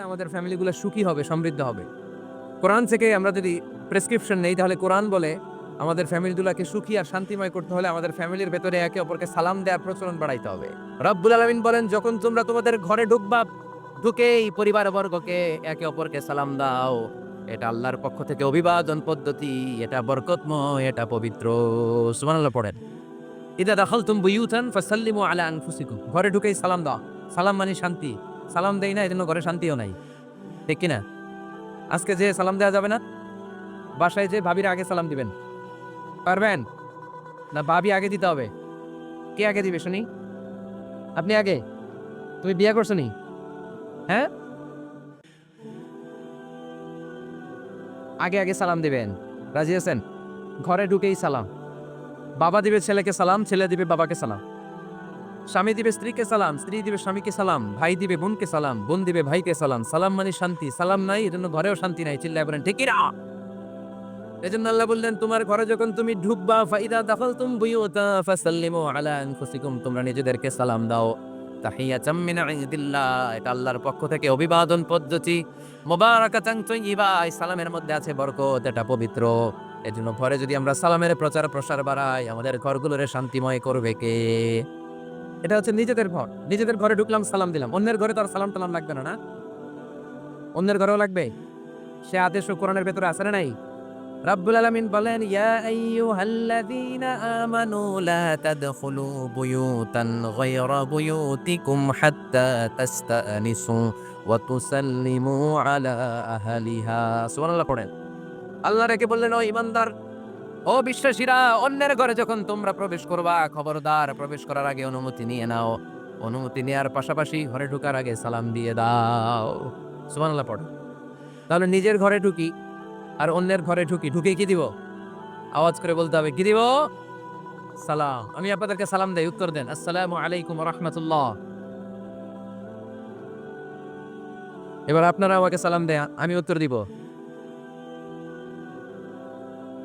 করলে আমাদের ফ্যামিলিগুলো সুখী হবে, সমৃদ্ধ হবে। কোরআন থেকে আমরা যদি প্রেসক্রিপশন নেই, তাহলে কোরআন বলে আমাদের ফ্যামিলিগুলোকে সুখী আর শান্তিময় করতে হলে আমাদের ফ্যামিলির ভেতরে একে অপরকে সালাম দেওয়ার প্রচলন বাড়াইতে হবে। রব্বুল আলমিন বলেন, যখন তোমরা তোমাদের ঘরে ঢুকবা ঢুকেই পরিবার বর্গকে একে অপরকে সালাম দাও। এটা আল্লাহর পক্ষ থেকে অভিবাদন পদ্ধতি, এটা বরকতময়, এটা পবিত্র। সুবহানাল্লাহ পড়েন। ইদা দাখালতুম বুয়ুতান ফাসাল্লিমু আলা আনফুসিকুম। ঘরে ঢুকেই সালাম দাও। সালাম মানে শান্তি। সালাম দেই না এই জন্য ঘরে শান্তিও নাই। ঠিক কি না আজকে যে সালাম দেওয়া যাবে না, বাসায় যে ভাবির আগে সালাম দিবেন। পারবেন? না, ভাবি আগে দিতে হবে। কে আগে দিবে, শুনি? আপনি আগে? তুমি বিয়ে করছ নি? হ্যাঁ? আগে আগে সালাম দিবেন। রাজি আছেন? ঘরে ঢুকেই সালাম। বাবা দিবে ছেলেকে সালাম, ছেলে দিবে বাবাকে সালাম। স্বামী দিবে স্ত্রীকে সালাম, স্ত্রী দিবে স্বামীকে সালাম, ভাই দিবে বোনকে সালাম, বোন দিবে ভাইকে সালাম সালাম মানে শান্তি, সালাম নাই, এজন্য ঘরেও শান্তি নাই, চিল্লায় বলেন ঠিকই না এজন্য আল্লাহ বললেন, তোমার ঘরে যখন তুমি ঢুকবা, ফাইদা দাখালতুম বুয়ুতা, ফাসাল্লিমু আলা আনফুসিকুম, তোমরা নিজেদেরকে সালাম দাও। তাহিয়াতাম মিন ইনদিল্লাহ এটা আল্লাহর পক্ষ থেকে অভিবাদন পদ্ধতি। মোবারাকাতান তাইয়্যিবা এই সালামের মধ্যে আছে বরকত, এটা পবিত্র। এজন্য ঘরে যদি আমরা সালামের প্রচার প্রসার বাড়াই, আমাদের ঘরগুলোরে শান্তিময় করবে কে? এটা হচ্ছে নিজেদের ঘর। নিজেদের ঘরে ঢুকলাম, সালাম দিলাম। অন্যের ঘরে তো আর সালাম টালাম লাগবে না না? অন্যের ঘরেও লাগবে? সে আদেশ ও কোরআনের ভেতরে আছে না নাই? রাব্বুল আলামিন বলেন, ইয়া আইয়ুহাল্লাযীনা আমানু লা তাদখুলু বুয়ুতান গায়রা বুয়ুতিকুম হাত্তা তাস্তানিসু ওয়া তুসাল্লিমু আলা আহলিহা। সুবহানাল্লাহ পড়েন। আল্লাহ রেখে বললেন, ও ইমানদার ও বিশ্বাসীরা, অন্যের ঘরে যখন তোমরা প্রবেশ করবা, খবরদার প্রবেশ করার আগে অনুমতি নিয়ে নাও। অনুমতি নেওয়ার পাশাপাশি ঘরে ঢোকার আগে সালাম দিয়ে দাও। সুবহানাল্লাহ, পড়ো। তাহলে নিজের ঘরে ঢুকি, আর অন্যের ঘরে ঢুকি। ঢুকে কি দিব? আওয়াজ করে বলতে হবে, কি দিব? সালাম। আমি আপনাদেরকে সালাম দেই, উত্তর দেন। আসসালামু আলাইকুম রহমতুল্লাহ। এবার আপনারা আমাকে সালাম দেন, আমি উত্তর দিব।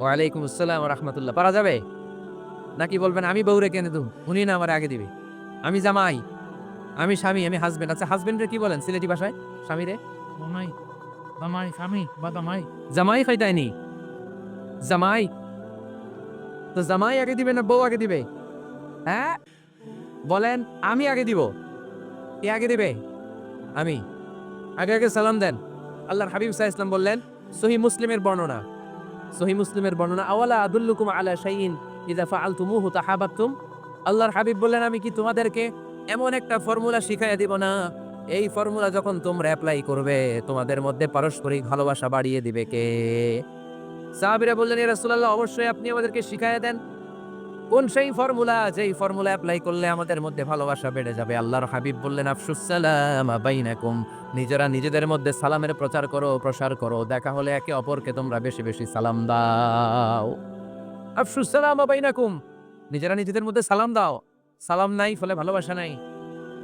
ওয়ালাইকুম আসসালাম রহমতুল্লাহ। পারা যাবে? নাকি বলবেন আমি বউরে কেনে দেব? উনি না আমার আগে দিবে। আমি জামাই আমি স্বামী আমি হাজবেন্ড আচ্ছা হাজবেন্ডের কি বলেন সিলেটি ভাষায়? স্বামীরে? জামাই জামাই স্বামী বা জামাই। জামাই খাইতায়নি জামাই? তো জামাই আগে দিবে না বউ আগে দিবে? হ্যাঁ? বলেন আমি আগে দিব। কে আগে দিবে? আমি। আগে আগে সালাম দেন। আল্লাহর হাবিব সাহা ইসলাম বললেন সহি মুসলিমের বর্ণনা। সহি মুসলিমের বর্ণনা, আওয়ালা আদুল্লুকুম আলা শাইইন ইদা ফাআলতুমুহু তাহাবাতুম আল্লাহর হাবিব বললেন, আমি কি তোমাদেরকে এমন একটা ফর্মুলা শিখাইয়া দিব না? এই ফর্মুলা যখন তোমরা অ্যাপ্লাই করবে, তোমাদের মধ্যে পারস্পরিক ভালোবাসা বাড়িয়ে দিবে কে? সাহাবিরা বললেন এরা রাসূলুল্লাহ, অবশ্যই আপনি আমাদেরকে শিখাইয়া দেন। কোন সেই ফর্মুলা যেই ফর্মুলা অ্যাপ্লাই করলে আমাদের মধ্যে ভালোবাসা বেড়ে যাবে? আল্লাহর হাবিব বললেন, আফসুস সালাম বাইনাকুম নিজেরা নিজেদের মধ্যে সালামের প্রচার করো, প্রসার করো। দেখা হলে একে অপরকে তোমরা বেশি বেশি সালাম দাও। আফসুস সালাম বাইনাকুম নিজেরা নিজেদের মধ্যে সালাম দাও। সালাম নাই ফলে ভালোবাসা নাই।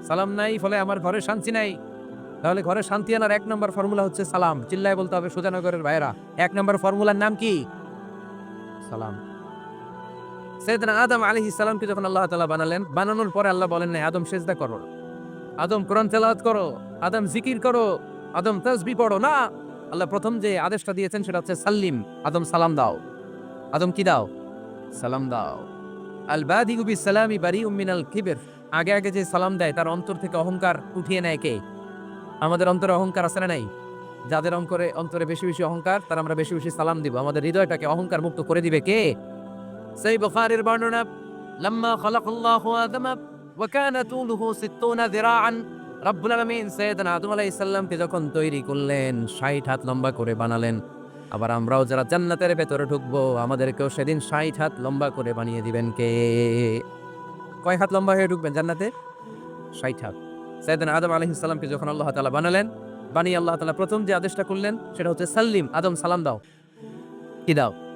সালাম নাই ফলে আমার ঘরে শান্তি নাই। তাহলে ঘরে শান্তি আনার এক নম্বর ফর্মুলা হচ্ছে সালাম। চিল্লায় বলতে হবে, সুজানগরের ভাইরা এক নম্বর ফর্মুলার নাম কি? সালাম। সৈয়দনা আদম আলী ইসলামকে যখন আল্লাহ তালা বানালেন, বানানোর পরে আল্লাহ বলেন, নাই, আদম সেজদা করো আদম কোরআন তেলাওয়াত করো, আদম জিকির করো, আদম তসবি পড়ো না। আল্লাহ প্রথম যে আদেশটা দিয়েছেন সেটা হচ্ছে, সাল্লিম, আদম সালাম দাও। আদম কি দাও? সালাম দাও। আল বাদি উবি সালামি বারি উম্মিনাল কিবের। আগে আগে যে সালাম দেয়, তার অন্তর থেকে অহংকার উঠিয়ে নেয় কে? আমাদের অন্তরে অহংকার আছে না নাই? যাদের অঙ্করে অন্তরে বেশি বেশি অহংকার, তার আমরা বেশি বেশি সালাম দিব। আমাদের হৃদয়টাকে অহংকার মুক্ত করে দিবে কে? সেই বুখারীর বর্ণনা, লাম্মা খালাকাল্লাহু আদম ওয়া কানা তুলুহু 60 যিরাআন। রব্বুল আলামিন সাইয়েদনা আদম আলাইহিস সালামকে যখন তৈরি করলেন 60 হাত লম্বা করে বানালেন। আবার আমরাও যারা জান্নাতের ভেতরে ঢুকবো, আমাদেরকেও সেদিন 60 হাত লম্বা করে বানিয়ে দিবেন কে? কয় হাত লম্বা হয়ে ঢুকবেন জান্নাতে? 60 হাত। সাইয়েদনা আদম আলাইহিস সালামকে যখন আল্লাহ তাআলা বানালেন, বানিয়ে আল্লাহ তাআলা প্রথম যে আদেশটা করলেন, সেটা হচ্ছে সাল্লিম, আদম সালাম দাও। কি দাও?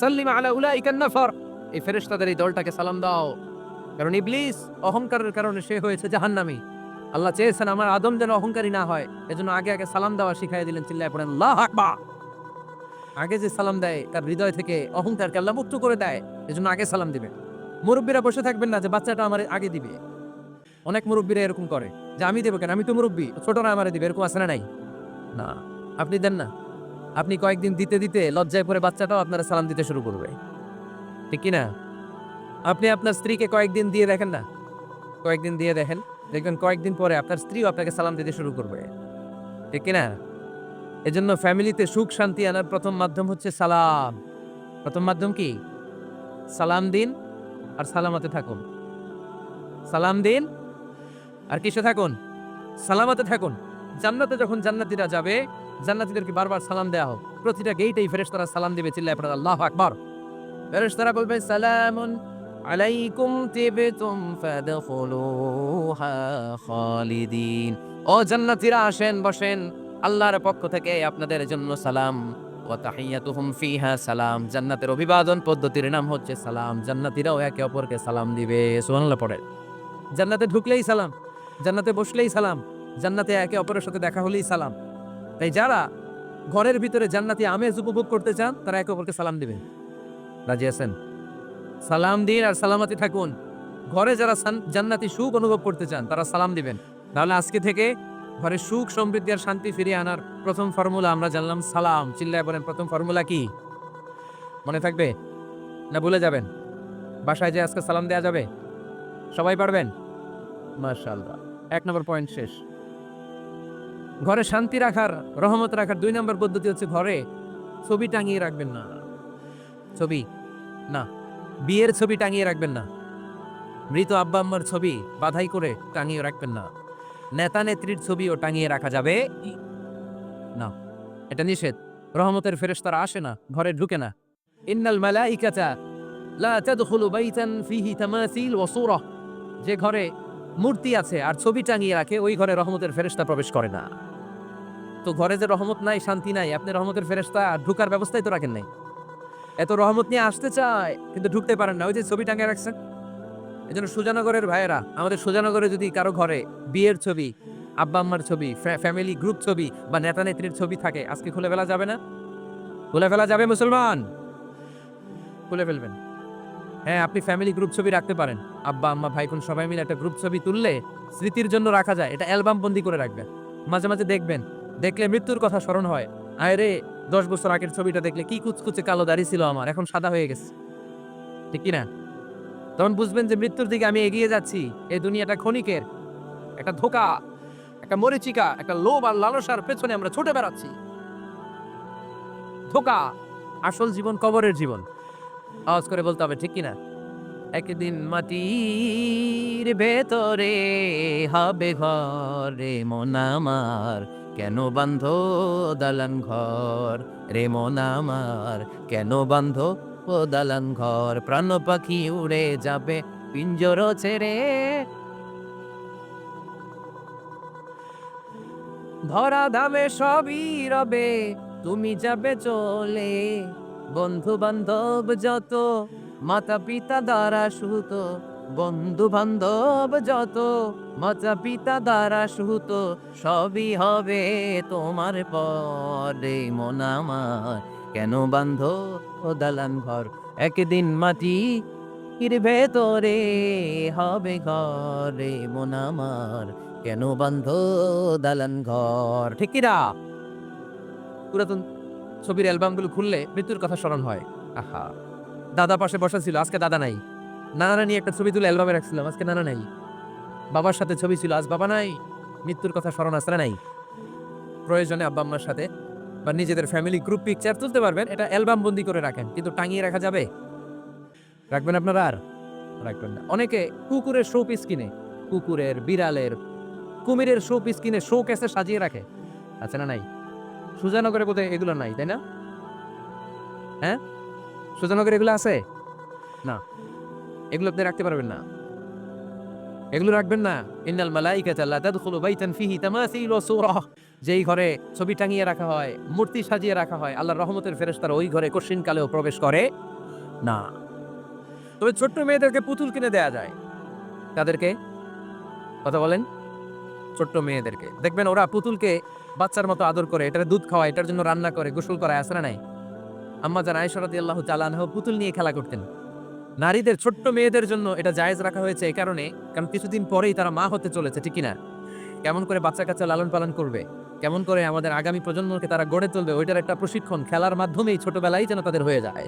সাল্লিম আলা উলাইকান নাফর। এই ফেরেশতাদের এই দলটাকে সালাম দাও। কারণ ইবলিস অহংকারের কারণে সে হয়েছে জাহান্নামী। আল্লাহ চেয়েছেন আমার আদম যেন অহংকারী না হয়। এজন্য আগে আগে সালাম দেওয়া শিখাই দিলেন, চিল্লায় পড়েন, আল্লাহ আকবার! আগে যে সালাম দেয়, তার হৃদয় থেকে অহংকারকে আল্লাহ মুক্ত করে দেয়। এজন্য আগে সালাম দিবে। মুরব্বীরা বসে থাকবেন না যে বাচ্চাটা আমার আগে দিবে। অনেক মুরব্বীরা এরকম করে, যে আমি দেবো কেন? আমি তো মুরব্বী, ছোটরা আমার দিবে। এরকম আসে না নাই? না। আপনি দেন না? আপনি কয়েকদিন দিতে দিতে লজ্জায় পরে বাচ্চাটাও আপনারা সালাম দিতে শুরু করবে। ঠিক কি না আপনি আপনার স্ত্রীকে কয়েকদিন দিয়ে দেখেন না? কয়েকদিন দিয়ে দেখেন, দেখবেন কয়েকদিন পরে আপনার স্ত্রীও আপনাকে সালাম দিতে শুরু করবে। ঠিক কি না এজন্য ফ্যামিলিতে সুখ শান্তি আনার প্রথম মাধ্যম হচ্ছে সালাম। প্রথম মাধ্যম কি? সালাম দিন আর সালামতে থাকুন। সালাম দিন আর কিসে থাকুন? সালামতে থাকুন। জান্নাতে যখন জান্নাতীরা যাবে জান্নাতীদেরকে বারবার সালাম দেওয়া হোক। প্রতিটা গেটেই ফেরেশতারা সালাম দিবে, চিল্লায় পড়ে, আল্লাহ আকবার। ফেরেশতারা বলবে, সালামুন আলাইকুম তিবতুম ফাদখুলুহা খালিদিন। ও জান্নাতীরা, আসেন, বসেন। আল্লাহর পক্ষ থেকে আপনাদের জন্য সালাম। ওয়া তাহিয়াতুহুম ফিহা সালাম। জান্নাতের অভিবাদন পদ্ধতির নাম হচ্ছে সালাম। জান্নাতীরাও একে অপরকে সালাম দিবে, সুবহানাল্লাহ পড়ে। জান্নাতে ঢুকলেই সালাম, জান্নাতে বসলেই সালাম, জান্নাতে একে অপরের সাথে দেখা হলেই সালাম। তাই যারা ঘরের ভিতরে জান্নাতি আমেজ উপভোগ করতে চান, তারা একে অপরকে সালাম দিবেন। রাজি আছেন? সালাম দিন আর সালামাতি থাকুন। ঘরে যারা জান্নাতি সুখ অনুভব করতে চান, তারা সালাম দিবেন। তাহলে আজকে থেকে ঘরে সুখ, সমৃদ্ধি আর শান্তি ফিরিয়ে আনার প্রথম ফর্মুলা আমরা জানলাম সালাম। চিল্লায় বলেন, প্রথম ফর্মুলা কি? মনে থাকবে? না ভুলে যাবেন? বাসায় যে আজকে সালাম দেওয়া যাবে? সবাই পারবেন? মাশাআল্লাহ। এক নম্বর পয়েন্ট শেষ। ঘরে শান্তি রাখার, রহমত রাখার দুই নম্বর পদ্ধতি হচ্ছে ঘরে ছবি টাঙিয়ে রাখবেন না। ছবি? না। বিয়ের ছবি টাঙিয়ে রাখবেন না। মৃত আব্বা আম্মার ছবি বাধাই করে টাঙিয়ে রাখবেন না। নেতা নেত্রীর ছবিও টাঙিয়ে রাখা যাবে না। এটা নিষেধ। রহমতের ফেরেশতারা আসে না, ঘরে ঢুকে না। ইন্নাল মালাইকাতা লা তাদখুলু বাইতান ফিহি তামাসিল ওয়া সূরা। যে ঘরে মূর্তি আছে আর ছবি টাঙিয়ে রাখে, ওই ঘরে রহমতের ফেরেশতা প্রবেশ করে না। তো ঘরে যে রহমত নাই, শান্তি নাই, আপনি রহমতের ফেরেশতা ঢুকার ব্যবস্থাই তো রাখেন নাই। এত রহমত নিয়ে আসতে চায়, কিন্তু ঢুকতে পারেন না। ওই যে ছবি টাঙিয়ে রাখছেন। এই জন্য সুজানগরের ভাইয়েরা, আমাদের সুজানগরে যদি কারও ঘরে বিয়ের ছবি, আব্বা আম্মার ছবি ফ্যামিলি গ্রুপ ছবি বা নেতা নেত্রীর ছবি থাকে, আজকে খুলে ফেলা যাবে না? খুলে ফেলা যাবে মুসলমান? খুলে ফেলবেন। হ্যাঁ আপনি ফ্যামিলি গ্রুপ ছবি রাখতে পারেন। আব্বা, আম্মা, ভাই সবাই মিলে একটা গ্রুপ ছবি তুললে স্মৃতির জন্য রাখা যায়। এটা অ্যালবাম বন্দি করে রাখবেন। মাঝে মাঝে দেখবেন। দেখলে মৃত্যুর কথা স্মরণ হয়। আয় রে, দশ বছর আগের ছবিটা দেখলে কি কুচকুচে কালো দাড়ি ছিল আমার, এখন সাদা হয়ে গেছে। ঠিক কি না তখন বুঝবেন যে মৃত্যুর দিকে আমি এগিয়ে যাচ্ছি, এই দুনিয়াটা ক্ষণিকের। একটা ধোকা, একটা মরিচিকা, একটা লোভ আর লালসার পেছনে আমরা ছুটে বেড়াচ্ছি। ধোকা, আসল জীবন কবরের জীবন। আওয়াজ করে বলতে হবে, ঠিক কিনা? একদিন মাটির ভেতরে হবে ঘরে মন আমার কেন বান্ধ দালান ঘর? রে মন আমার, কেন বান্ধ ও দালান ঘর? প্রাণ পাখি উড়ে যাবে পিঞ্জর ছেড়ে। ধরা ধামে সবই রবে, তুমি যাবে চলে। বন্ধু বান্ধব যত মাতা পিতা দ্বারা সুত বন্ধু বান্ধব যত মাতা পিতা দ্বারা সুত সবই হবে তোমার পরে মন আমার। কেন বান্ধ ও দালান ঘর, একদিন মাটি এর ভেতরে হবে ঘরে মন আমার। কেন বান্ধ দালান ঘর, ঠিক কিনা পুরাতন ছবির অ্যালবামগুলো খুললে মৃত্যুর কথা স্মরণ হয়। আহা, দাদা পাশে বসা ছিল, আজকে দাদা নাই। নানা নিয়ে একটা ছবি তুলে অ্যালবামে রাখছিলাম, আজকে নানা নাই। বাবার সাথে ছবি ছিল, আজ বাবা নাই। মৃত্যুর কথা স্মরণ আসলে নাই? প্রয়োজনে আব্বা আম্মার সাথে বা নিজেদের ফ্যামিলি গ্রুপ পিকচার তুলতে পারবেন, এটা অ্যালবাম বন্দি করে রাখেন, কিন্তু টাঙিয়ে রাখা যাবে? রাখবেন আপনারা আর? রাখবেন না। অনেকে কুকুরের শো পিস কিনে, কুকুরের, বিড়ালের, কুমিরের শো পিস কিনে শো কেসে সাজিয়ে রাখে। আছে না নাই? সুজানগরে কোথায় এগুলো নাই, তাই না? হ্যাঁ? সুজানগরে এগুলো আছে? না। এগুলো আপনি রাখতে পারবেন না। এগুলো রাখবেন না। ইন্নাল মালাইকাতা লা তাদখুলু বাইতান ফিহি তামাসিল সূরা যেই ঘরে ছবি টাঙিয়ে রাখা হয়, মূর্তি সাজিয়ে রাখা হয়, আল্লাহর রহমতের ফেরেশতারা ওই ঘরে কঠিন কালেও প্রবেশ করে না। তবে ছোট্ট মেয়েদেরকে পুতুল কিনে দেয়া যায়। তাদেরকে? কথা বলেন। ছোট্ট মেয়েদেরকে। দেখবেন ওরা পুতুলকে বাচ্চার মতো আদর করে, এটার দুধ খাওয়ায়, এটার জন্য রান্না করে, গোসল করায় আসে না নাই? আম্মা জান আয়সরাদি আল্লাহ চালানহ পুতুল নিয়ে খেলা করতেন। নারীদের ছোট্ট মেয়েদের জন্য এটা জায়েজ রাখা হয়েছে এই কারণে, কারণ কিছুদিন পরেই তারা মা হতে চলেছে, ঠিক না কেমন করে বাচ্চা কাচ্চা লালন পালন করবে? কেমন করে আমাদের আগামী প্রজন্মকে তারা গড়ে তুলবে? ওইটার একটা প্রশিক্ষণ খেলার মাধ্যমেই ছোটবেলায় যেন তাদের হয়ে যায়।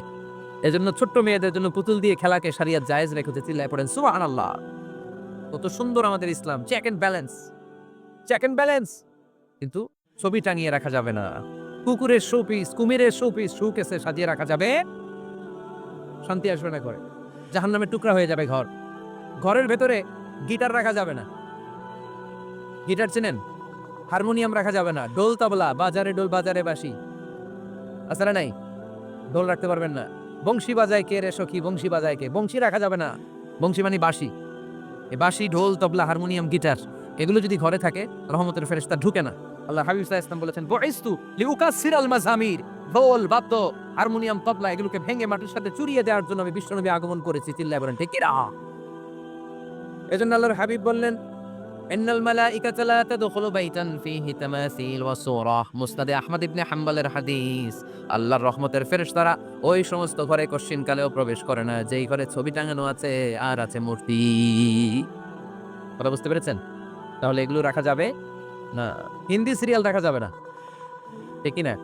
এজন্য ছোট্ট মেয়েদের জন্য পুতুল দিয়ে খেলাকে সারিয়াত জায়েজ রেখেছে চিল্লায় পড়েন সুবাহ আল্লাহ কত সুন্দর আমাদের ইসলাম check and balance check and balance কিন্তু ছবি টাঙিয়ে রাখা যাবে না। কুকুরের শো পিস কুমিরের শো পিস শু সাজিয়ে রাখা যাবে। শান্তি আসবে না ঘরে। জাহান নামে টুকরা হয়ে যাবে ঘর। ঘরের ভেতরে গিটার রাখা যাবে না। গিটার চেনেন? হারমোনিয়াম রাখা যাবে না। ডোল তবলা, বাজারে ডোল বাজারে বাসি আসলে নাই? ঢোল রাখতে পারবেন না। বংশী বাজায় কে রে সখী? বংশী বাজায় কে? বংশী রাখা যাবে না। বংশী মানে বাঁশি। এই বাঁশি, ঢোল, তবলা, হারমোনিয়াম, গিটার, এগুলো যদি ঘরে থাকে, রহমতের ফেরেশতা ঢুকে না। আল্লাহ হাবিব ওয়াসাল্লাম বলেছেন, বুইস্তু লিউকাসির আল মাজামির। ঢোল বাদ্য, হারমোনিয়াম, তবলা এগুলোকে ভেঙে মাটির সাথে চুরিয়ে দেওয়ার জন্য আমি বিশ্বনবী আগমন করেছি, চিল্লায় বলেন, ঠিক কিরা এজন্য আল্লাহর হাবিব বললেন, ইন্নাল মালাইকাতা লা তাদখুলু বাইতান ফীহি তামাসিল ওয়া সূরা। মুসনাদে আহমদ ইবনে হাম্বলের হাদিস, আল্লাহর রহমতের ফেরেশতারা ওই সমস্ত ঘরে কশ্চিন কালেও প্রবেশ করে না, যেই ঘরে ছবি টাঙানো আছে আর আছে মূর্তি। কথা বুঝতে পেরেছেন? তাহলে এগুলো রাখা যাবে? না, হিন্দি সিরিয়াল দেখা যাবে না। ঠিক না?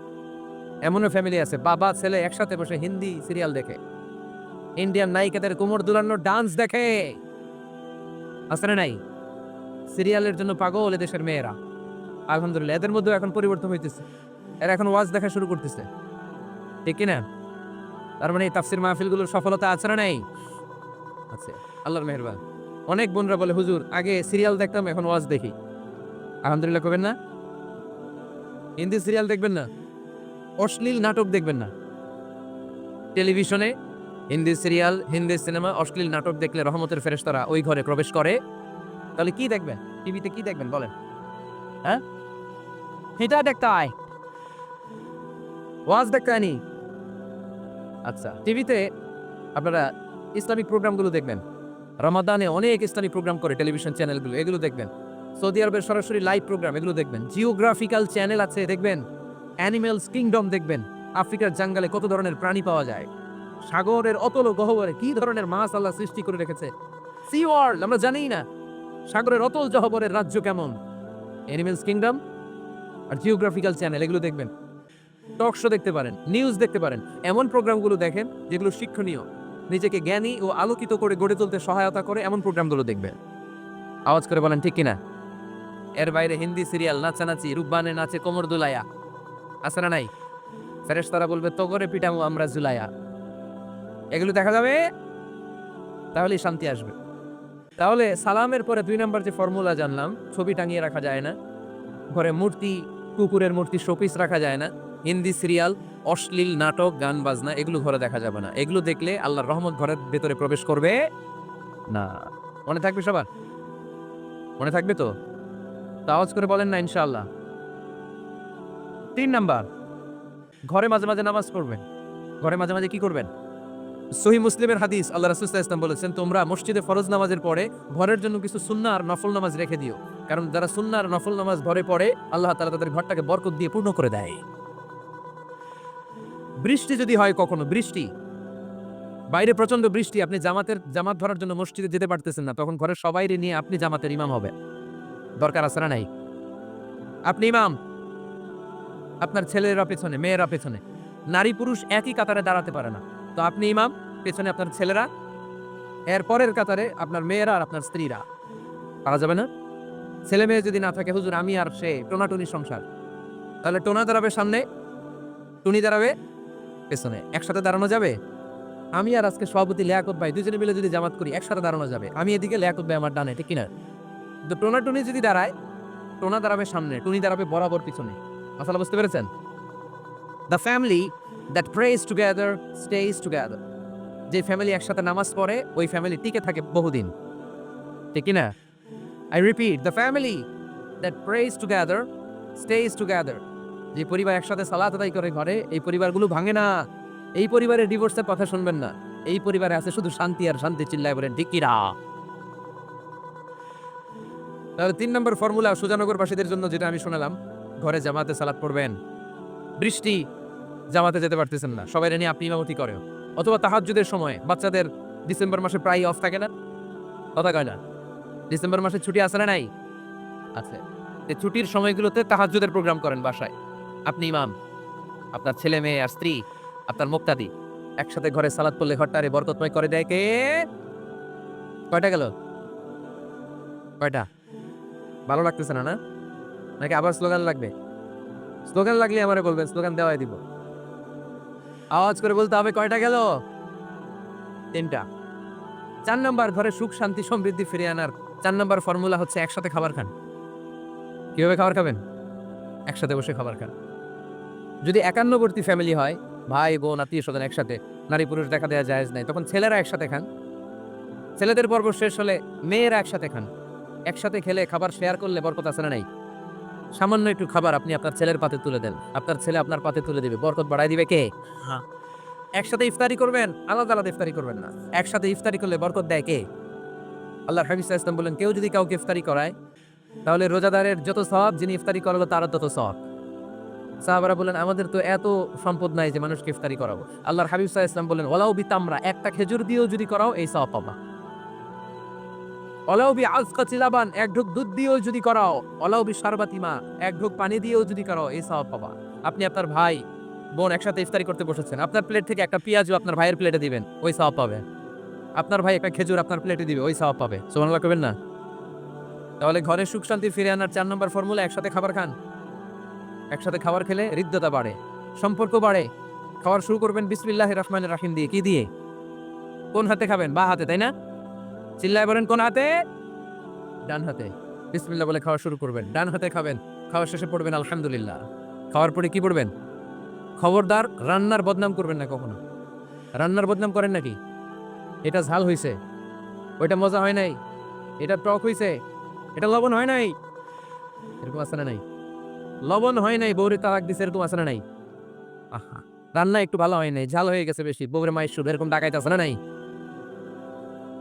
এমনও ফ্যামিলি আছে, বাবা, ছেলে একসাথে বসে হিন্দি সিরিয়াল দেখে। ইন্ডিয়ান নায়িকাদের কোমর দুলানো ডান্স দেখে। না নাই? সিরিয়ালের জন্য পাগল এদেশের মেয়েরা। আলহামদুলিল্লাহ, এদের মধ্যেও এখন পরিবর্তন হইতেছে। এরা এখন ওয়াজ দেখা শুরু করতেছে। ঠিক কি না তার মানে এই তাফসির মাহফিলগুলোর সফলতা আছে না নাই? আছে। আল্লাহর মেহরবান। অনেক বোনরা বলে, হুজুর, আগে সিরিয়াল দেখতাম, এখন ওয়াজ দেখি। আলহামদুলিল্লাহ করবেন না? হিন্দি সিরিয়াল দেখবেন না? অশ্লীল নাটক দেখবেন না। টেলিভিশনে হিন্দি সিরিয়াল, হিন্দি সিনেমা অশ্লীল নাটক দেখলে রহমতের ফেরেশতারা ওই ঘরে প্রবেশ করে। তাহলে কি দেখবেন? টিভিতে কি দেখবেন বলেন? হ্যাঁ? এটা দেখতে আয়। ওয়াজ দেখতে আনি আচ্ছা টিভিতে আপনারা ইসলামিক প্রোগ্রামগুলো দেখবেন। রমাদানে অনেক ইসলামিক প্রোগ্রাম করে টেলিভিশন চ্যানেলগুলো, এগুলো দেখবেন। সৌদি আরবের সরাসরি লাইভ প্রোগ্রাম, এগুলো দেখবেন। জিওগ্রাফিক্যাল চ্যানেল আছে, দেখবেন। অ্যানিমেলস কিংডম দেখবেন। আফ্রিকার জাঙ্গালে কত ধরনের প্রাণী পাওয়া যায়। সাগরের অতল গহবরে কি ধরনের মাছ আল্লাহ সৃষ্টি করে রেখেছে? সি ওয়ার্ল্ড আমরা জানিই না। সাগরের অতল জহবরের রাজ্য কেমন? অ্যানিমেলস কিংডম আর জিওগ্রাফিক্যাল চ্যানেল এগুলো দেখবেন। টক শো দেখতে পারেন নিউজ দেখতে পারেন। এমন প্রোগ্রামগুলো দেখেন যেগুলো শিক্ষণীয়। নিজেকে জ্ঞানী ও আলোকিত করে গড়ে তুলতে সহায়তা করে এমন প্রোগ্রামগুলো দেখবেন। আওয়াজ করে বলেন, ঠিক কিনা? এর বাইরে হিন্দি সিরিয়াল নাচানাচি রূপবানে নাচে কোমর দুলাইয়া। আছে না নাই? ফেরেশতারা বলবে তো করে পিটামু আমরা জুলাইয়া। এগুলো দেখা যাবে? তাহলেই শান্তি আসবে। তাহলে সালামের পরে দুই নম্বর যে ফর্মুলা জানলাম, ছবি টাঙিয়ে রাখা যায় না। ঘরে মূর্তি, কুকুরের মূর্তি, শোপিস রাখা যায় না। হিন্দি সিরিয়াল, অশ্লীল নাটক, গান, বাজনা, এগুলো ঘরে দেখা যাবে না। এগুলো দেখলে আল্লাহর রহমত ঘরের ভেতরে প্রবেশ করবে না। মনে থাকবে সবার? মনে থাকবে তো? তা আওয়াজ করে বলেন না, ইনশাআল্লাহ। তিন নাম্বার। ঘরে মাঝে মাঝে নামাজ পড়বেন। ঘরে মাঝে মাঝে কি করবেন? সহি মুসলিমের হাদিস আল্লাহ রাসুল্লাহ ইসলাম বলেছেন, তোমরা মসজিদে ফরজ নামাজের পরে ঘরের জন্য কিছু সুন্না আর নফল নামাজ রেখে দিও। কারণ যারা সুন্না আর নফল নামাজ ঘরে পড়ে, আল্লাহ তালা তাদের ঘরটাকে বরকত দিয়ে পূর্ণ করে দেয়। বৃষ্টি যদি হয় কখনো, বৃষ্টি। বাইরে প্রচণ্ড বৃষ্টি, আপনি জামাতের, জামাত ধরার জন্য মসজিদে যেতে পারতেছেন না, তখন ঘরের সবাইরে নিয়ে আপনি জামাতের ইমাম হবে দরকার না নাই? আপনি ইমাম আপনার ছেলেরা পেছনে, মেয়েরা পেছনে। নারী পুরুষ একই কাতারে দাঁড়াতে পারে না। তো আপনি ইমাম, পেছনে আপনার ছেলেরা, এর পরের কাতারে আপনার মেয়েরা আর আপনার স্ত্রীরা। পারা যাবে না? ছেলে মেয়ে যদি না থাকে, হুজুর, আমি আর সে, টোনাটুনি সংসার। তাহলে টোনা দাঁড়াবে সামনে, টুনি দাঁড়াবে পেছনে। একসাথে দাঁড়ানো যাবে? আমি আর আজকে সভাপতি লিয়াকত ভাই দুজনে মিলে যদি জামাত করি, একসাথে দাঁড়ানো যাবে। আমি এদিকে লিয়াকত ভাই আমার ডানে, ঠিক কিনা? তো টোনা টুনি যদি দাঁড়ায়, টোনা দাঁড়াবে সামনে, টুনি দাঁড়াবে বরাবর পিছনে। আসলে বুঝতে পেরেছেন? The family that press together stage together যে ফ্যামিলি একসাথে নামাজ পড়ে, ওই ফ্যামিলি টিকে থাকে বহুদিন। ঠিক না I repeat the family that press together stage together যে পরিবার একসাথে সালাত আদায় করে ঘরে, এই পরিবারগুলো ভাঙে না। এই পরিবারের ডিভোর্সের কথা শুনবেন না। এই পরিবারে আছে শুধু শান্তি আর শান্তি চিল্লায় বলেন ডিকিরা তাহলে তিন নম্বর ফর্মুলা সুজানগরবাসীদের জন্য যেটা আমি শোনালাম ঘরে জামাতে সালাত পড়বেন। বৃষ্টি জামাতে যেতে পারতেছেন না। সবাই নিয়ে আপনি ইমামতি করে অথবা তাহাজ্জুদের সময় বাচ্চাদের ডিসেম্বর মাসে প্রায় অফ থাকে না? কথা কয় না। ডিসেম্বর মাসে ছুটি আছে না নাই? আছে। যে ছুটির সময়গুলোতে তাহাজ্জুদের প্রোগ্রাম করেন বাসায়। আপনি ইমাম, আপনার ছেলে মেয়ে আর স্ত্রী, আপনার মুক্তাদি, একসাথে ঘরে সালাদ পড়লে ঘরটারে বরকতময় করে দেয় কে? কয়টা গেল? কয়টা? ভালো লাগতেছে না না? নাকি আবার স্লোগান লাগবে? স্লোগান লাগলে আমারে বলবেন, স্লোগান দেওয়াই দিব। আওয়াজ করে বলতে হবে, কয়টা গেল? তিনটা। চার নাম্বার, ঘরে সুখ, শান্তি, সমৃদ্ধি ফিরিয়ে আনার। চার নাম্বার ফর্মুলা হচ্ছে একসাথে খাবার খান। কীভাবে খাবার খাবেন? একসাথে বসে খাবার খান। যদি একান্নবর্তী ফ্যামিলি হয়, ভাই, বোন, আত্মীয় স্বজন একসাথে, নারী পুরুষ দেখা দেওয়া জায়েজ নাই, তখন ছেলেরা একসাথে খান। ছেলেদের পর্ব শেষ হলে মেয়েরা একসাথে খান। একসাথে খেলে খাবার শেয়ার করলে বরকত আছে না নাই? সামান্য একটু খাবার আপনি আপনার ছেলের পাতে তুলে দেন। আপনার ছেলে আপনার পাতে তুলে দিবে। বরকত বাড়াই দিবে কে? হ্যাঁ। একসাথে ইফতারি করবেন আলাদা আলাদা ইফতারি করবেন না। একসাথে ইফতারি করলে বরকত দেয় কে? আল্লাহ হাবিজ ইসলাম বললেন কেউ যদি কাউকে ইফতারি করায় তাহলে রোজাদারের যত সব যিনি ইফতারি করালো তারও তত সব সাহাবারা বললেন আমাদের তো এত সম্পদ নাই যে মানুষকে ইফতারি করাবো। আল্লাহর হাবিব সাহা ইসলাম বলেন ওলাও বি তামরা একটা খেজুর দিয়েও যদি করাও এই সব পাবা। ওলাও বি আজকা চিলাবান এক ঢুক দুধ দিয়েও যদি করাও। ওলাও বি সারবাতিমা এক ঢুক পানি দিয়েও যদি করাও, এই সব পাবা। আপনি আপনার ভাই, বোন একসাথে ইফতারি করতে বসেছেন। আপনার প্লেট থেকে একটা পেঁয়াজও আপনার ভাইয়ের প্লেটে দিবেন, ওই সব পাবে। আপনার ভাই একটা খেজুর আপনার প্লেটে দিবে, ওই সব পাবে। সোমানুল্লাহ করবেন না? তাহলে ঘরে সুখ শান্তি ফিরে আনার চার নম্বর ফর্মুলা একসাথে খাবার খান। একসাথে খাবার খেলে হৃদ্যতা বাড়ে, সম্পর্ক বাড়ে। খাওয়ার শুরু করবেন বিসমিল্লাহ রহমান রাহিম দিয়ে। কি দিয়ে? কোন হাতে খাবেন? বা হাতে, তাই না? চিল্লায় বলেন, কোন হাতে? ডান হাতে। বিসমিল্লাহ বলে খাওয়া শুরু করবেন। ডান হাতে খাবেন। খাওয়ার শেষে পড়বেন, আলহামদুলিল্লাহ। খাওয়ার পরে কি পড়বেন? খবরদার রান্নার বদনাম করবেন না কখনো? রান্নার বদনাম করেন নাকি? এটা ঝাল হইছে। ওইটা মজা হয় নাই। এটা টক হইছে। এটা লবণ হয় নাই। এরকম আছে না নাই? লবণ হয় নাই বৌরে তালাক দিছে, এরকম আছে না নাই? আহা, রান্না একটু ভালো হয় নাই। ঝাল হয়ে গেছে বেশি। বৌরে মায়ের শুধু এরকম ডাকাইতে আছে না নাই?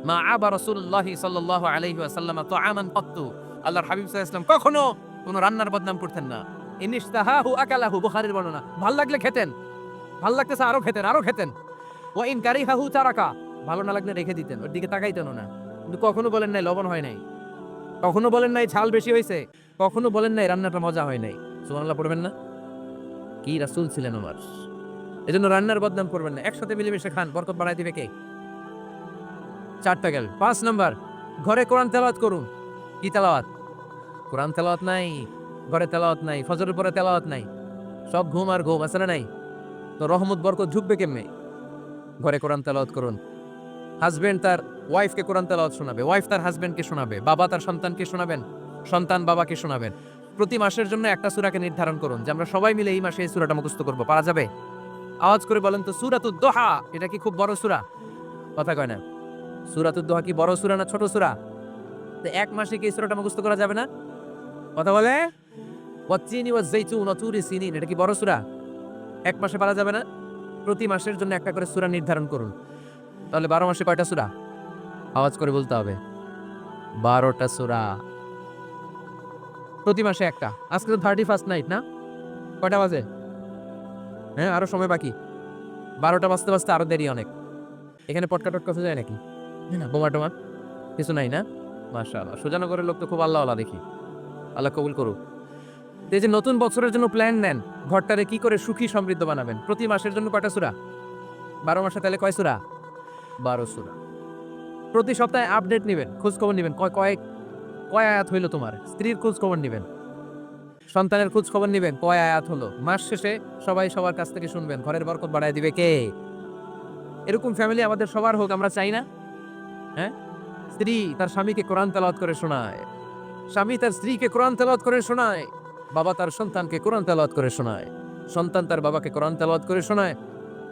মা আবা রাসূলুল্লাহ সাল্লাল্লাহু আলাইহি ওয়াসাল্লাম তো আমান কত্তু আল্লাহর হাবিব আলাইহি কখনো কোনো রান্নার বদনাম করতেন না। ইনিশতাহাহু আকালাহু, বুখারীর বর্ণনা। ভালো লাগলে খেতেন। ভালো লাগতেছে আরও খেতেন আরও খেতেন। ওয়া ইন কারিহাহু তারাকা। ভালো না লাগলে রেখে দিতেন, ওর দিকে তাকাইতেন না। কিন্তু কখনো বলেন নাই, লবণ হয় নাই। কখনো বলেন নাই, ঝাল বেশি হয়েছে কখনো বলেন নাই, রান্নাটা মজা হয় নাই। সুবহানাল্লাহ, পড়বেন না? কি রাসুল ছিলেন আমার। এজন্য রান্নার বদনাম করবেন না। একসাথে মিলেমিশে খান, বরকত বাড়াই দিবে কে? চারটা গেল পাঁচ নাম্বার, ঘরে কোরআন তেলাওয়াত করুন। কি তেলাওয়াত? কোরআন তেলাওয়াত নাই, ঘরে তেলাওয়াত নাই, ফজরের পরে তেলাওয়াত নাই। সব ঘুম আর ঘুম, আছে না নাই? তো রহমত, বরকত ঝুঁকবে কেমনে? ঘরে কোরআন তেলাওয়াত করুন। হাজবেন্ড তার ওয়াইফকে কোরআন তেলাওয়াত শোনাবে, ওয়াইফ তার হাজবেন্ডকে শোনাবে, বাবা তার সন্তানকে শোনাবেন, সন্তান বাবাকে শোনাবেন। প্রতি মাসের জন্য একটা সূরাকে নির্ধারণ করুন, যে আমরা সবাই মিলে এই মাসে এই সূরাটা মুখস্থ করব, পারা যাবে? আওয়াজ করে বলেন তো, সূরাতুদ দোহা, এটা কি খুব বড় সূরা? কথা কয় না। সূরাতুদ দোহা কি বড় সূরা না ছোট সূরা? তো এক মাসে কি সূরাটা মুখস্থ করা যাবে না? কথা বলে? ওয়া জাইতুন ওয়া তুরি সিনিন, এটা কি বড় সূরা? এক মাসে পারা যাবে না? প্রতি মাসের জন্য একটা করে সূরা নির্ধারণ করুন। তাহলে বারো মাসে কয়টা সূরা? আওয়াজ করে বলতে হবে। বারোটা সূরা। প্রতি মাসে একটা। আজকে তো থার্টি ফার্স্ট নাইট না? কয়টা বাজে? হ্যাঁ আরও সময় বাকি। বারোটা বাজতে বাজতে আরও দেরি অনেক। এখানে পটকা টটকা যায় নাকি? না। বোমা টোমা, কিছু নাই না? আল্লাহ সুজানগরের লোক তো খুব আল্লাহ আল্লাহ দেখি। আল্লাহ কবুল করুক। এই যে নতুন বছরের জন্য প্ল্যান নেন, ঘরটারে কি করে সুখী সমৃদ্ধ বানাবেন? প্রতি মাসের জন্য কয়টা সুরা? বারো মাসে তাহলে কয় সুরা? বারো সুরা। প্রতি সপ্তাহে আপডেট নেবেন খোঁজ খবর নেবেন, কয় কয় কয় আয়াত হইল তোমার? স্ত্রীর খোঁজ খবর নেবেন, সন্তানের খোঁজ খবর নেবেন, কয় আয়াত হলো? মাস শেষে সবাই সবার কাছ থেকে শুনবেন, ঘরের বরকত বাড়ায় দিবে কে? এরকম ফ্যামিলি আমাদের সবার হোক, আমরা চাই না। হ্যাঁ? স্ত্রী তার স্বামীকে কোরআন তেলাওয়াত করে শোনায়। স্বামী তার স্ত্রীকে কোরআন তেলাওয়াত করে শোনায়। বাবা তার সন্তানকে কোরআন তেলাওয়াত করে শোনায়। সন্তান তার বাবাকে কোরআন তেলাওয়াত করে শোনায়।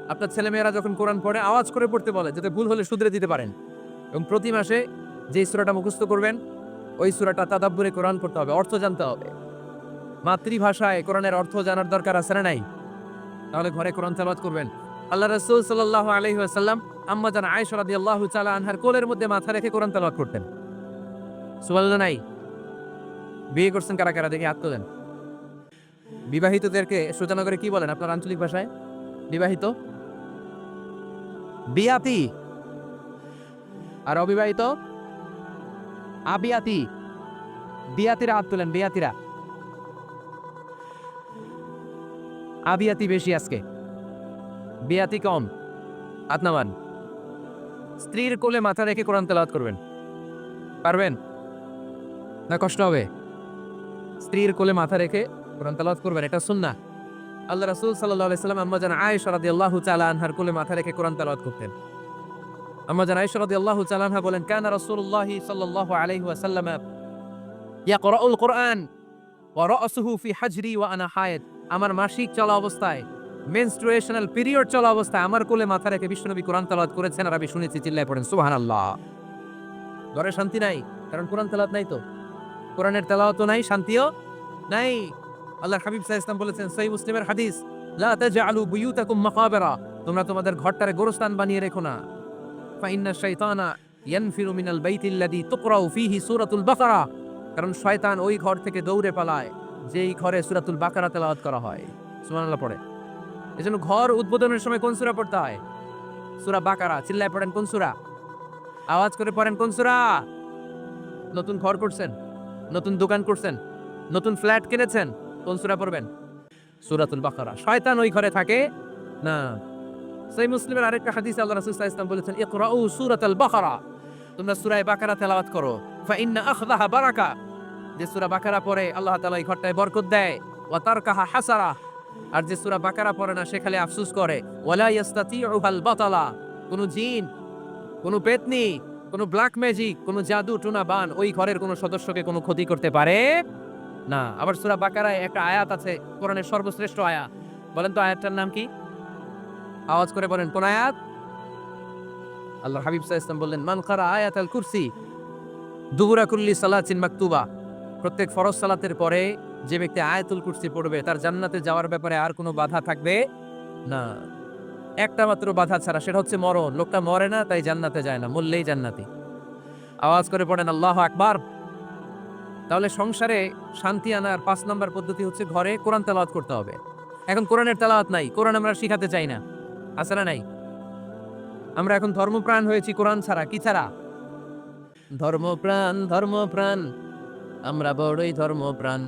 আপনার ছেলেমেয়েরা যখন কোরআন পড়ে, আওয়াজ করে পড়তে বলে, যাতে ভুল হলে শুধরে দিতে পারেন। এবং প্রতি মাসে যে সূরাটা মুখস্থ করবেন, ওই সুরাটা তাদাব্বুরে কোরআন পড়তে হবে, অর্থ জানতে হবে। মাতৃভাষায় কোরআনের অর্থ জানার দরকার আছে না নাই? তাহলে ঘরে কোরআন তেলাওয়াত করবেন। আল্লাহ রসুল সাল্লাহ আলহি আসাল্লাম আম্মাজান আয়সরাদি আল্লাহ চালা আনহার কোলের মধ্যে মাথা রেখে কোরআন তালাক করতেন। নাই। বিয়ে করছেন কারা কারা দেখে হাত তোলেন। বিবাহিতদেরকে সূচনা করে কি বলেন আপনার আঞ্চলিক ভাষায়? বিবাহিত? বিয়াতি। আর অবিবাহিত? আবিয়াতি। বিয়াতিরা হাত তোলেন বিয়াতিরা আবিয়াতি বেশি আজকে। বিয়াতি কম। আতনামান স্ত্রীর কোলে মাথা রেখে কোরআন তেলাওয়াত করবেন। পারবেন? না কষ্ট হবে? স্ত্রীর কোলে মাথা রেখে কোরআন তেলাওয়াত করবেন, এটা সুন্নাহ। আল্লাহ রাসূল সাল্লাল্লাহু আলাইহি সাল্লাম আম্মা জান আয়েশা রাদিয়াল্লাহু তাআলা আনহার কোলে মাথা রেখে কোরআন তেলাওয়াত করতেন। আম্মা জান আয়েশা রাদিয়াল্লাহু তাআলা আনহা বলেন, কানা রাসূলুল্লাহি সাল্লাল্লাহু আলাইহি ওয়াসাল্লাম ইয়াকরাউল কোরআন ওয়া রাসুহু ফি হাজরি ওয়া আনা হায়েদ। আমার মাসিক চলা অবস্থায় মেনস্ট্রুয়েশনাল পিরিয়ড চলা অবস্থায় আমার কোলে মাথা রেখে বিশ্বনবী কোরআন তেলাওয়াত করেছেন আর আমি শুনেছি, চিল্লায় পড়েন। সুবহানাল্লাহ। ঘরে শান্তি নাই, কারণ কোরআন তালাত নাই তো। কোরআনের তেলাওয়াতও নাই, শান্তিও নাই। আল্লাহ হাবিব আলাইহি ওয়াসাল্লাম বলেছেন, সহিহ মুসলিমের হাদিস, লা বুয়ুতাকুম মাকাবিরা তোমরা তোমাদের ঘরটারে গোরস্থান বানিয়ে রেখো না। ফাইন্না শাইতানা ইয়ানফিরু মিনাল বাইতিল্লাযী তুকরাউ ফীহি সূরাতুল বাকারা। কারণ শয়তান ওই ঘর থেকে দৌড়ে পালায়, যেই ঘরে সূরাতুল বাকারা তেলাওয়াত করা হয়। সুবহানাল্লাহ পড়ে। এজন্য ঘর উদ্বোধনের সময় কোন সূরা পড়তে হয়? সুরা বাকারা, চিল্লায় পড়েন কোন সূরা? আওয়াজ করে পড়েন কোন সূরা? নতুন ঘর করছেন, নতুন দোকান করছেন, নতুন ফ্ল্যাট কিনেছেন, কোন সূরা পড়বেন? সূরাতুল বাকারা। শয়তান ওই ঘরে থাকে? না। সেই মুসলিমের আরেকটা হাদিস আল্লাহ রাসূল ওয়াসাল্লাম বলেছেন, ইকরাউ সূরাতাল বাকারা। তোমরা সূরা বাকারা তেলাওয়াত করো। ফা ইন্না আখদাহা বারাকা। যে সুরা বাকারা পড়ে, আল্লাহ তাআলা এই ঘরটায় বরকত দেয়। ওয়া তারকাহা হাসারা আর যে সূরা বাকারা পড়ে না, সে খালি আফসোস করে। ওয়ালা বাতালা। কোন জিন, কোন পেতনি, কোন ব্ল্যাক ম্যাজিক, কোন জাদু, টুনা, বান ওই ঘরের কোন সদস্যকে কোনো ক্ষতি করতে পারে? না। আবার সূরা বাকারায় একটা আয়াত আছে, কোরআনের সর্বশ্রেষ্ঠ আয়াত। বলেন তো আয়াতটার নাম কি? আওয়াজ করে বলেন, কোন আয়াত? আল্লাহ হাবিব আলাইহি ওয়াসাল্লাম বললেন, মান কারা আয়াতাল কুরসি? দুবুরা কুল্লি সালাতিন মাকতুবা। প্রত্যেক ফরজ সালাতের পরে যে ব্যক্তি আয়াতুল কুরসি পড়বে, তার জান্নাতে যাওয়ার ব্যাপারে আর কোনো বাধা থাকবে না। একটা মাত্র বাধা ছাড়া, সেটা হচ্ছে মরণ। লোকটা মরে না, তাই জান্নাতে যায় না, মরলেই জান্নাতি। আওয়াজ করে পড়েন, আল্লাহ আকবার! তাহলে সংসারে শান্তি আনার পাঁচ নম্বর পদ্ধতি হচ্ছে ঘরে কোরআন তেলাওয়াত করতে হবে। এখন কোরআনের তেলাওয়াত নাই, কোরআন আমরা শিখাতে চাই না। আছে না নাই? আমরা এখন ধর্মপ্রাণ হয়েছি, কোরআন ছাড়া, কি ছাড়া? ধর্মপ্রাণ ধর্মপ্রাণ, আমরা বড়ই ধর্মপ্রাণ।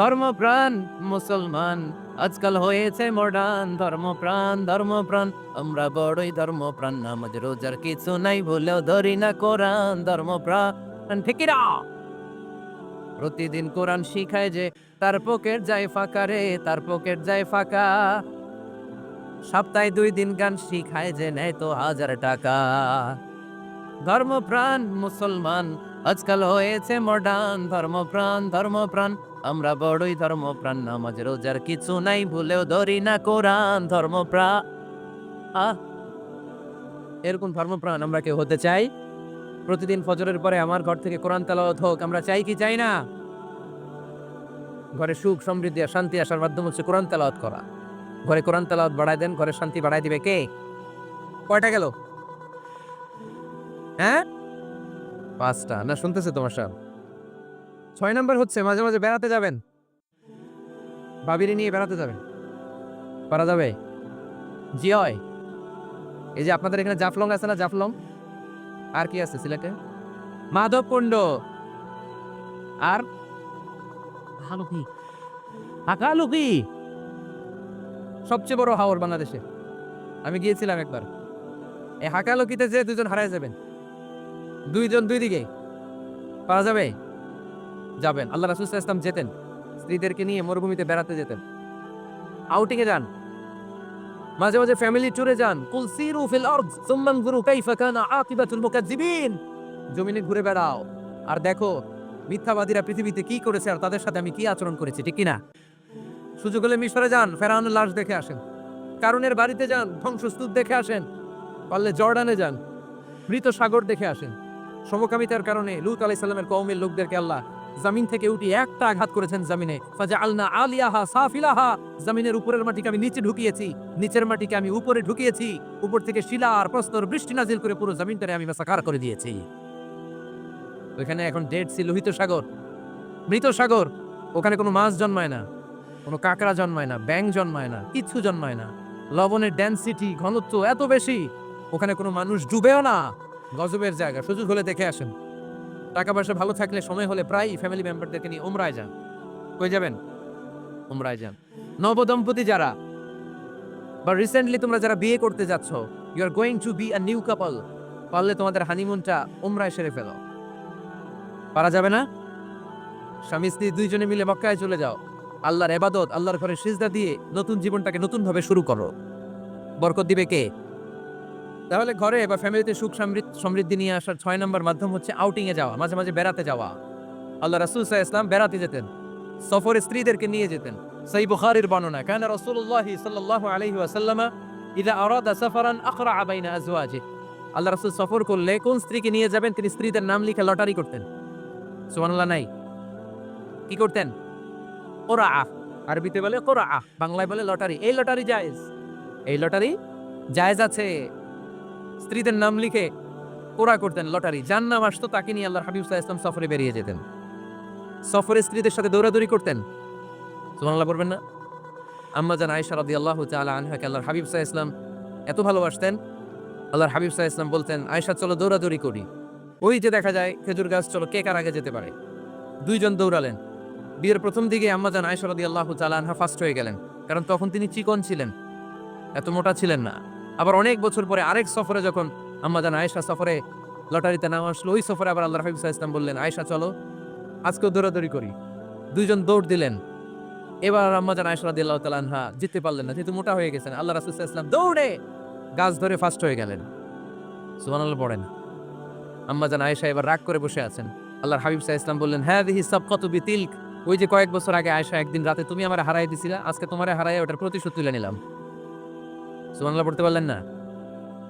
ধর্মপ্রাণ, মুসলমান। আজকাল হয়েছে মডার্ন ধর্মপ্রাণ ধর্মপ্রাণ। আমরা বড়ই ধর্মপ্রাণ নামাজ রোজার কিছু নাই বলেও ধরি না কোরআন, ধর্মপ্রাণ। ঠিকিরা প্রতিদিন কোরআন শিখায় যে, তার পকেট যায় ফাঁকা রে, তার পকেট যায় ফাঁকা। সপ্তাহে দুই দিন গান শিখায় যে, নেয় তো হাজার টাকা। ধর্মপ্রাণ, মুসলমান আজকাল হয়েছে মডার্ন ধর্মপ্রাণ ধর্মপ্রাণ। আমরা বড়ই ধর্মপ্রাণ, নামাজ, রোজার কিছু নাই, ভুলেও ধরি না কোরআন ধর্মপ্রাণ আহ! এরকম ধর্মপ্রাণ আমরা কেউ হতে চাই? প্রতিদিন ফজরের পরে আমার ঘর থেকে কোরআন তেলাওয়াত হোক, আমরা চাই কি চাই না? ঘরে সুখ, সমৃদ্ধি আর শান্তি আসার মাধ্যম হচ্ছে কোরআন তেলাওয়াত করা। ঘরে কোরআন তেলাওয়াত বাড়ায় দেন, ঘরে শান্তি বাড়ায় দিবে কে? কয়টা গেল? হ্যাঁ? পাঁচটা। না, শুনতেছে তোমার সব ছয় নম্বর হচ্ছে, মাঝে মাঝে বেড়াতে যাবেন। ভাবিরে নিয়ে বেড়াতে যাবেন। পারা যাবে? জি, হয়। এই যে আপনাদের এখানে জাফলং আছে না জাফলং? আর কি আছে সিলেটে? মাধবকুণ্ড আর? হাকালুকি। সবচেয়ে বড় হাওর বাংলাদেশে। আমি গিয়েছিলাম একবার। এই হাকালকিতে যে দুজন হারায় যাবেন। দুইজন দুই দিকে। পাওয়া যাবে? যাবেন। আল্লাহ রাসুল ওয়াসাল্লাম যেতেন। স্ত্রীদেরকে নিয়ে মরুভূমিতে বেড়াতে যেতেন। আউটিং এ যান। মাঝে মাঝে ফ্যামিলি ট্যুরে যান। কুল সিরু ফিল আরদ, সুম্মা আনজুরু কাইফা কানা আকিবাতুল মুকাজ্জিবিন। জমিনে ঘুরে বেড়াও। আর দেখো, মিথ্যাবাদীরা পৃথিবীতে কি করেছে আর তাদের সাথে আমি কি আচরণ করেছি, ঠিক কি না সুযোগ হলে মিশরে যান, ফেরাউনের লাশ দেখে আসেন। কারুনের বাড়িতে যান, ধ্বংসস্তূপ দেখে আসেন। পারলে জর্ডানে যান। মৃত সাগর দেখে আসেন। সমকামিতার কারণে লুত আলাইসাল্লামের কৌমের লোকদেরকে আল্লাহ জমিন থেকে উঠি একটা আঘাত করেছেন জমিনে। ফাজা আলনা আলিয়াহা সাফিলাহা। জমিনের উপরের মাটিকে আমি নিচে ঢুকিয়েছি, নিচের মাটিকে আমি উপরে ঢুকিয়েছি, উপর থেকে শিলা আর প্রস্তর বৃষ্টি নাজিল করে পুরো জমিনটারে আমি মাসাকার করে দিয়েছি। ওইখানে এখন ডেড সি লোহিত সাগর, মৃত সাগর, ওখানে কোনো মাছ জন্মায় না, কোনো কাঁকড়া জন্মায় না ব্যাং জন্মায় না, কিচ্ছু জন্মায় না। লবণের ডেন্সিটি ঘনত্ব এত বেশি, ওখানে কোনো মানুষ ডুবেও না। গজবের জায়গা সুযোগ হলে দেখে আসেন। টাকা পয়সা ভালো থাকলে সময় হলে প্রায় ফ্যামিলি মেম্বারদেরকে নিয়ে উমরায় যান। কই যাবেন? উমরায় যান। নবদম্পতি যারা, বা রিসেন্টলি তোমরা যারা বিয়ে করতে যাচ্ছ you are going to be a new couple পারলে তোমাদের হানিমুনটা উমরায় সেরে ফেলো। পারা যাবে না? স্বামী স্ত্রী দুইজনে মিলে মক্কায় চলে যাও। আল্লাহর এবাদত, আল্লাহর ঘরে সিজদা দিয়ে নতুন জীবনটাকে নতুনভাবে শুরু করো। বরকত দিবে কে? তাহলে ঘরে বা ফ্যামিলিতে সুখ সমৃদ্ধ নিয়ে আসার ছয় নম্বর মাধ্যম হচ্ছে আউটিংয়ে যাওয়া, মাঝে মাঝে বেড়াতে যাওয়া। আল্লাহ রাসুল সাল্লাল্লাহু ইসলাম বেড়াতে যেতেন, সফরে স্ত্রীদেরকে নিয়ে যেতেন। সেই বুখারীর বর্ণনা, কান রাসূলুল্লাহ সাল্লাল্লাহু আলাইহি ওয়াসাল্লাম ইদা আরাদা সাফারান আখরা বাইনা আজওয়াজি। আল্লাহ রাসূল সফর করলে কোন স্ত্রীকে নিয়ে যাবেন, তিনি স্ত্রীদের নাম লিখে লটারি করতেন। সুবহানাল্লাহ, নাই। কি করতেন? কোরা আরবিতে বলে কোরা বাংলায় বলে লটারি। এই লটারি জায়েজ। এই লটারি জায়েজ আছে। স্ত্রীদের নাম লিখে কোরা করতেন লটারি। যার নাম আসতো, তাকে নিয়ে আল্লাহ হাবিব ইসলাম সফরে বেরিয়ে যেতেন। সফরে স্ত্রীদের সাথে দৌড়াদৌড়ি করতেন। সুবহানাল্লাহ পড়বেন না? আম্মা জান আয়েশা রাদিয়াল্লাহু তাআলা আনহাকে আল্লাহর হাবিব সাহা ইসলাম এত ভালোবাসতেন। আল্লাহর হাবিব সাহা ইসলাম বলতেন, আয়েশা, চলো দৌড়াদৌড়ি করি। ওই যে দেখা যায়, খেজুর গাছ, চলো, কে কার আগে যেতে পারে? দুইজন দৌড়ালেন। বিয়ের প্রথম দিকে আম্মা আম্মাজান আয়েশা রাদিয়াল্লাহু তাআলা আনহা ফার্স্ট হয়ে গেলেন, কারণ তখন তিনি চিকন ছিলেন। এত মোটা ছিলেন না। আবার অনেক বছর পরে আরেক সফরে যখন আম্মাজান আয়েশা সফরে লটারিতে নাম আসলো, ওই সফরে আবার আল্লাহ হাবিব ইসলাম বললেন, আয়েশা, চলো, আজকেও দৌড়াদৌড়ি করি। দুইজন দৌড় দিলেন। এবার আম্মাজান আয়েশা রাদিয়াল্লাহু তাআলা আনহা জিততে পারলেন না, যেহেতু মোটা হয়ে গেছেন। আল্লাহ রাসূল ওয়াসাল্লাম দৌড়ে গাছ ধরে ফার্স্ট হয়ে গেলেন। সুবহানাল্লাহ, পড়েন। আম্মাজান আয়েশা এবার রাগ করে বসে আছেন। আল্লাহর হাবিব সাহা ইসলাম বললেন হ্যাঁ দিহি সব কত বিতিল্ক। ওই যে কয়েক বছর আগে আয়েশা একদিন রাতে তুমি আমার হারাই দিছিলা, আজকে তোমারে হারাই ওটার প্রতিশোধ তুলে নিলাম। সুবহানাল্লাহ, পড়তে পারলেন না?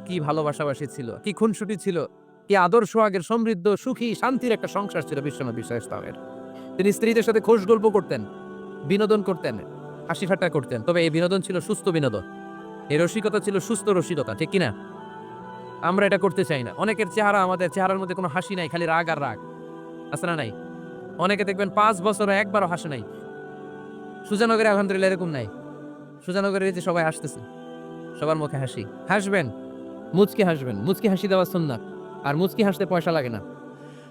কি ভালোবাসাবাসী ছিল, কি খুনসুটি ছিল, কি আদর্শ আগের সমৃদ্ধ, সুখী, শান্তির একটা সংসার ছিল সাহা ইসলামের তিনি স্ত্রীদের সাথে খোশ গল্প করতেন, বিনোদন করতেন, হাসি ঠাট্টা করতেন। তবে এই বিনোদন ছিল সুস্থ বিনোদন। এই রসিকতা ছিল সুস্থ রসিকতা, ঠিক কিনা? আমরা এটা করতে চাই না। অনেকের চেহারা আমাদের চেহারার মধ্যে কোনো হাসি নাই, খালি রাগ আর রাগ। আছে নাই? অনেকে দেখবেন পাঁচ বছর একবারও হাসে নাই। সুজানগরে আলহামদুলিল্লাহ এরকম নাই। সুজানগরে এই যে সবাই হাসতেছে সবার মুখে হাসি। হাসবেন? মুচকি হাসবেন। মুচকি হাসি দেওয়া সুন্নাত। আর মুচকি হাসতে পয়সা লাগে না।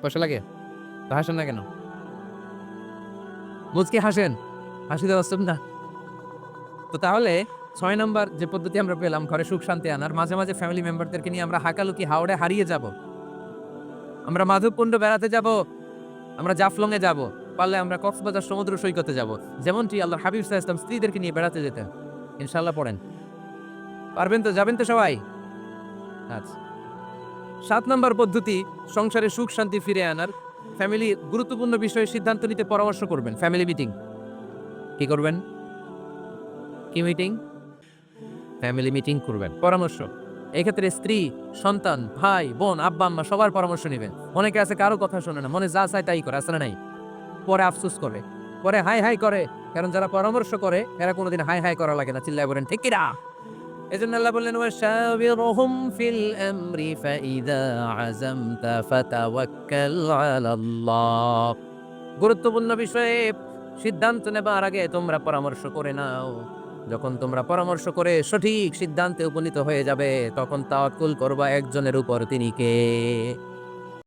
পয়সা লাগে? তো হাসেন না কেন? মুচকি হাসেন? হাসি দেওয়া সুন্নাত? তো তাহলে ছয় নম্বর যে পদ্ধতি আমরা পেলাম, ঘরে সুখ শান্তি আনার, মাঝে মাঝে ফ্যামিলি মেম্বারদেরকে নিয়ে আমরা হাকালুকি হাওড়ে হারিয়ে যাব। আমরা মাধবকুণ্ড বেড়াতে যাব। আমরা জাফলংয়ে যাব। পারলে আমরা কক্সবাজার সমুদ্র সৈকতে যাব। যেমনটি আল্লাহ হাবিব ইসলাম স্ত্রীদেরকে নিয়ে বেড়াতে যেতেন। ইনশাল্লাহ পড়েন। পারবেন তো? যাবেন তো সবাই? আচ্ছা। সাত নম্বর পদ্ধতি, সংসারে সুখ, শান্তি ফিরে আনার। ফ্যামিলি গুরুত্বপূর্ণ বিষয়ে সিদ্ধান্ত নিতে পরামর্শ করবেন। Family meeting. কি করবেন? কি মিটিং? ফ্যামিলি মিটিং করবেন। পরামর্শ। এক্ষেত্রে স্ত্রী, সন্তান, ভাই, বোন, আব্বা, আম্মা সবার পরামর্শ নেবেন। অনেকে আছে কারও কথা শোনে না, মনে যা চায় তাই করে আসলে নাই? পরে আফসোস করে। পরে হাই হাই করে। কারণ যারা পরামর্শ করে, এরা কোনোদিন হাই হাই করা লাগে না। চিল্লায় বলেন ঠিক কিনা এজন্য আল্লাহ বললেন, ওয়াশাবিরহুম ফিল আমরি, ফাইদা আযামতা ফাতাওয়াক্কাল আলাল্লাহ। গুরুত্বপূর্ণ বিষয়ে সিদ্ধান্ত নেবার আগে তোমরা পরামর্শ করে নাও। যখন তোমরা পরামর্শ করে সঠিক সিদ্ধান্তে উপনীত হয়ে যাবে, তখন তা তাওয়াক্কুল করবা একজনের উপর, তিনি কে?